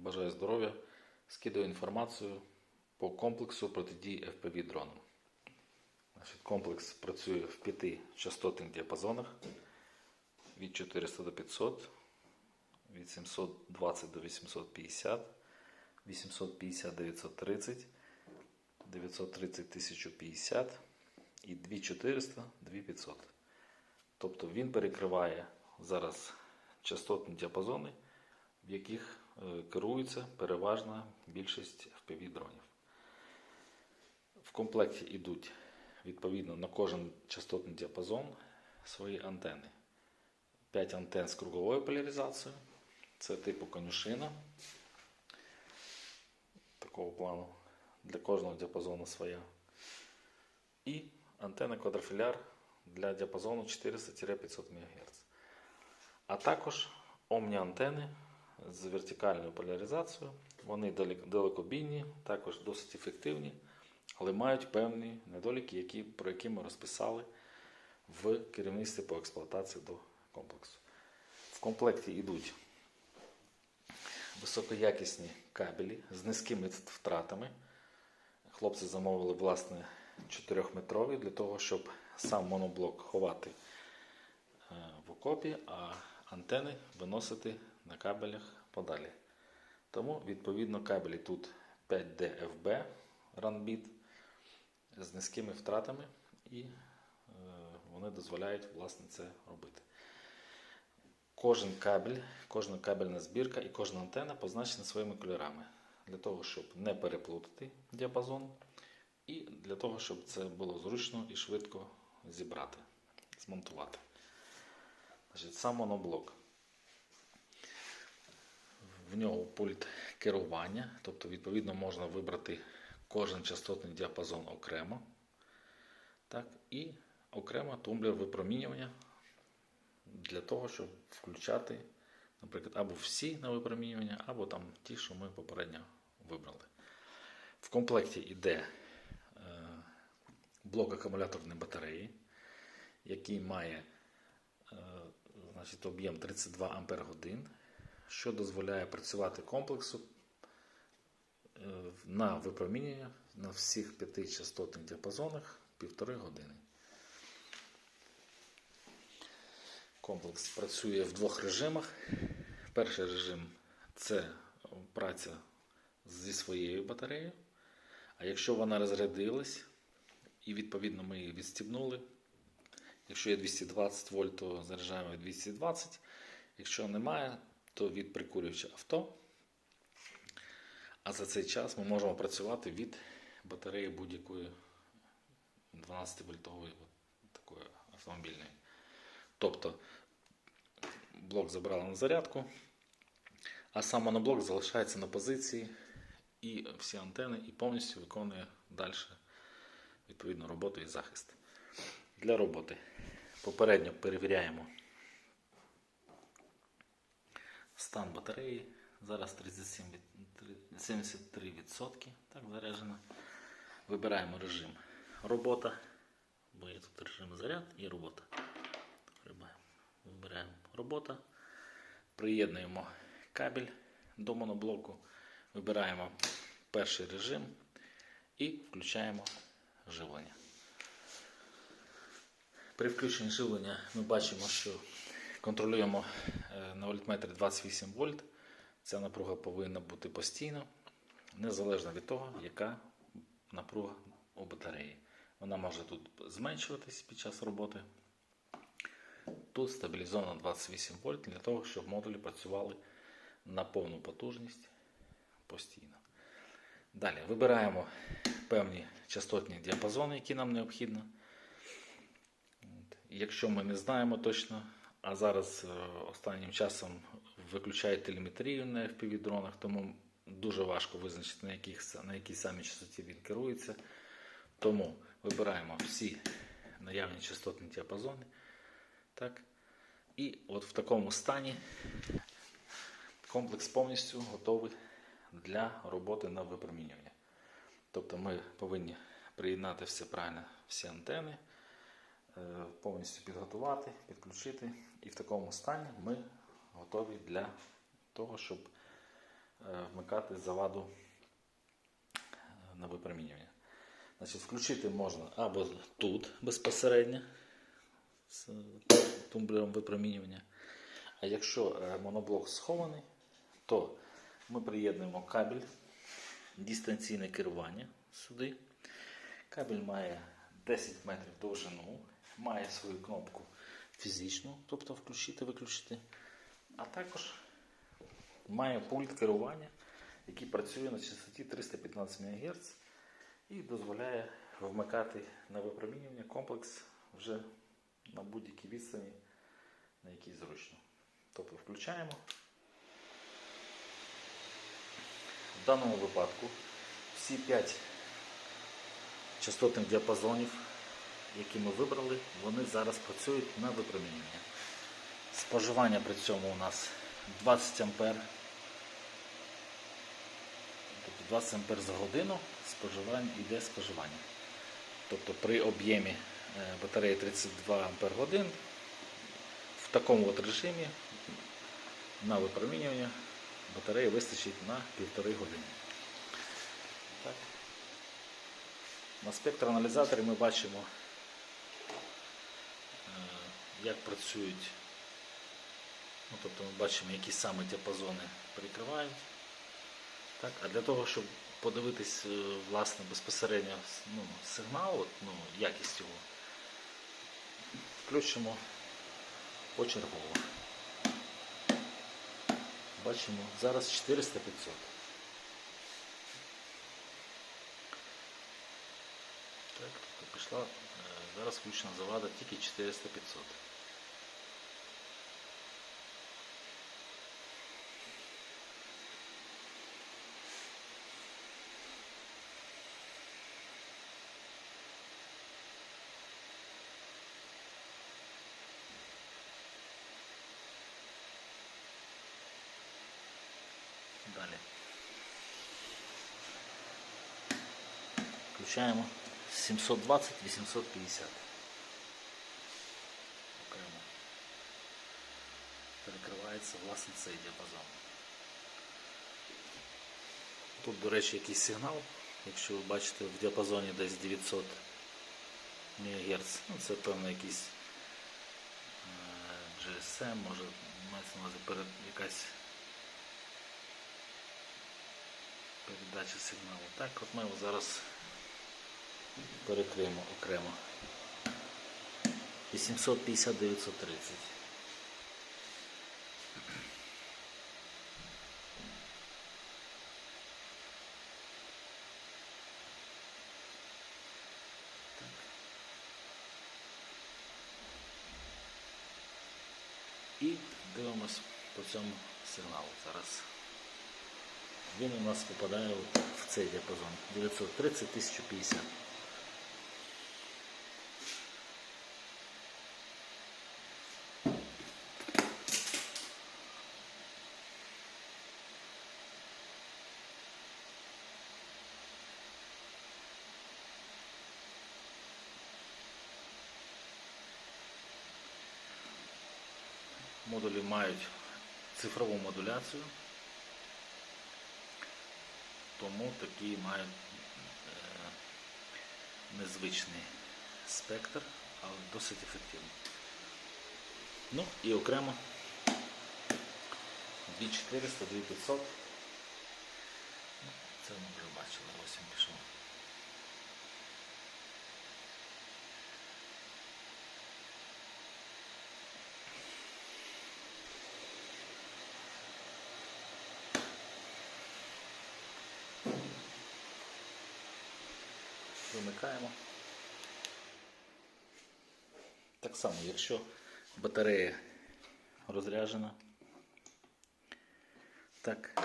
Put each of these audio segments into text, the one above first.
Бажаю здоров'я. Скидаю інформацію по комплексу протидії FPV дронам. Комплекс працює в п'яти частотних діапазонах від 400 до 500, від 720 до 850, 850 930, 930 1050 і 2400 2500. Тобто він перекриває зараз частотні діапазони, в яких керується переважна більшість FPV дронів. В комплекті йдуть відповідно на кожен частотний діапазон свої антени. 5 антен з круговою поляризацією. Це типу конюшина. Такого плану. Для кожного діапазону своя. І антенна квадрофіляр для діапазону 400-500 МГц. А також омні-антени з вертикальною поляризацією. Вони далекобійні, також досить ефективні, але мають певні недоліки, які, про які ми розписали в керівництві по експлуатації до комплексу. В комплекті йдуть високоякісні кабелі з низькими втратами. Хлопці замовили власне 4-метрові для того, щоб сам моноблок ховати е, в окопі, а антени виносити на кабелях подалі. Тому, відповідно, кабелі тут 5DFB RunBit з низькими втратами, і е, вони дозволяють власне це робити. Кожен кабель, кожна кабельна збірка і кожна антенна позначена своїми кольорами для того, щоб не переплутати діапазон, і для того, щоб це було зручно і швидко зібрати, змонтувати. Значить, сам моноблок. В нього пульт керування, тобто, відповідно, можна вибрати кожен частотний діапазон окремо. Так, і окремо тумблер випромінювання для того, щоб включати, наприклад, або всі на випромінювання, або там ті, що ми попередньо вибрали. В комплекті йде е, блок акумуляторної батареї, який має е, значить, об'єм 32 Ампер годин, що дозволяє працювати комплексу е, на випромінювання на всіх п'яти частотних діапазонах півтори години. Комплекс працює в двох режимах. Перший режим це праця зі своєю батареєю. А якщо вона розрядилась, і відповідно ми її відстібнули. Якщо є 220 вольт, то заряджаємо 220. Якщо немає, то від прикурювача авто. А за цей час ми можемо працювати від батареї будь-якої 12-вольтової такої автомобільної. Тобто блок забрали на зарядку, а сам моноблок залишається на позиції і всі антени і повністю виконує далі відповідно роботу і захист. Для роботи попередньо перевіряємо стан батареї. Зараз 37, 73% так заряджено. Вибираємо режим робота, бо є тут режим заряд і робота. Вибираємо робота, приєднуємо кабель до моноблоку, вибираємо перший режим і включаємо живлення. При включенні живлення ми бачимо, що контролюємо е, на вольтметрі 28 вольт. Ця напруга повинна бути постійно, незалежно від того, яка напруга у батареї. Вона може тут зменшуватись під час роботи. Тут стабілізовано 28 вольт для того, щоб модулі працювали на повну потужність постійно. Далі вибираємо певні частотні діапазони, які нам необхідно. Якщо ми не знаємо точно, а зараз е, останнім часом виключають телеметрію на FPV-дронах, тому дуже важко визначити, на, яких, на якій самій частоті він керується. Тому вибираємо всі наявні частотні діапазони. Так. І от в такому стані комплекс повністю готовий для роботи на випромінювання. Тобто ми повинні приєднати все правильно, всі антени, е, повністю підготувати, підключити. І в такому стані ми готові для того, щоб е, вмикати заваду е, на випромінювання. Значить, включити можна або тут безпосередньо з тумблером випромінювання. А якщо е, моноблок схований, то ми приєднуємо кабель, дистанційне керування сюди. Кабель має 10 метрів довжину, має свою кнопку фізичну, тобто включити-виключити, а також має пульт керування, який працює на частоті 315 МГц і дозволяє вмикати на випромінювання комплекс вже на будь-якій відстані, на якій зручно. Тобто включаємо. В даному випадку всі 5 частотних діапазонів, які ми вибрали, вони зараз працюють на випромінювання. Споживання при цьому у нас 20 ампер. Тобто 20 ампер за годину споживання йде споживання. Тобто при об'ємі е, батареї 32 ампер годин в такому от режимі на випромінювання батареї вистачить на півтори години. Так. На спектроаналізаторі ми бачимо, як працюють, ну, тобто ми бачимо, які саме діапазони перекривають. Так? А для того, щоб подивитись е, власне, безпосередньо ну, сигнал, от, ну, якість його, включимо почергово. Бачимо, зараз 400-500. Так, тобто пішла, е, зараз включена завада тільки 400-500. Далі. Включаємо 720 850. Окремо. Перекривається власне цей діапазон. Тут, до речі, якийсь сигнал. Якщо ви бачите в діапазоні десь 900 МГц, ну, це певно якийсь е, GSM, може мається на увазі якась передача сигналу. Так, от ми його зараз перекриємо окремо. 850-930. І дивимось по цьому сигналу зараз. Він у нас попадає в цей діапазон 930 1050. Модулі мають цифрову модуляцію, тому такі мають е, незвичний спектр, але досить ефективний. Ну і окремо 2400, 2500. Ну, Це ми вже бачили, ось він пішов. Вимикаємо. Так само, якщо батарея розряджена, так,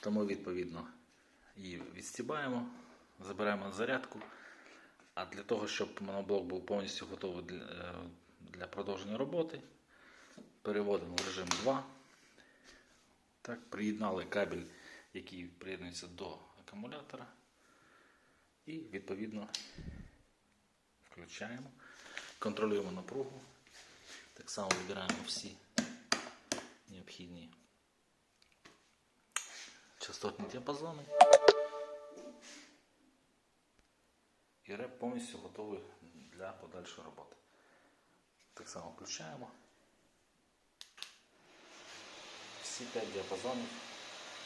то ми відповідно її відстібаємо, забираємо зарядку. А для того, щоб моноблок був повністю готовий для, е, для продовження роботи, переводимо в режим 2. Так, приєднали кабель, який приєднується до акумулятора. І відповідно включаємо, контролюємо напругу. Так само вибираємо всі необхідні частотні діапазони. І реп повністю готовий для подальшої роботи. Так само включаємо. Всі 5 діапазонів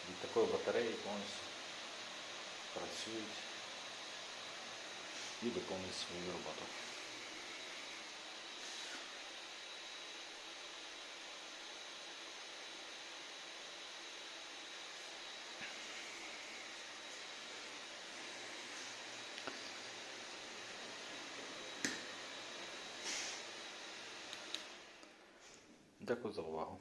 від такої батареї повністю працюють і виконують свою роботу. Дякую за увагу.